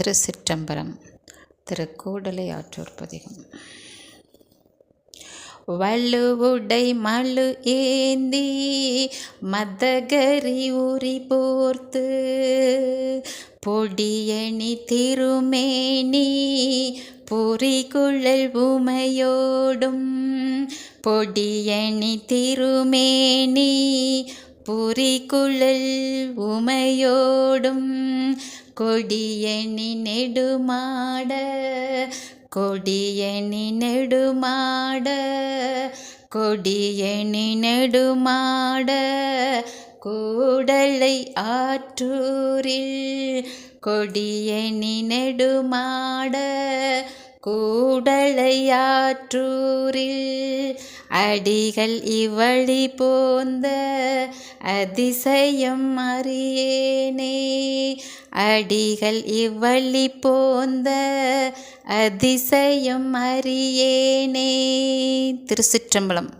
திருச்சிற்றம்பலம் திரு கூடலை ஆற்றோர் பதிகம். வலுவுடை மழு ஏந்தி மதகரி உரி போர்த்து பொடியணி திருமேனி பொறிகுழல் உமையோடும் பொடியணி திருமேனி புரிகுழல் உமையோடும் கொடியணி நெடுமாட கொடியணி நெடுமாட கொடியணி நெடுமாட கூடலை ஆற்றூரில் கொடியணி நெடுமாட கூடலையாற்றூரில் அடிகள் இவழி போந்த அதிசயம் அறியேனே. அடிகள் இவ்வழி போந்த அதிசயம் அறியேனே. திருச்சிற்றம்பலம்.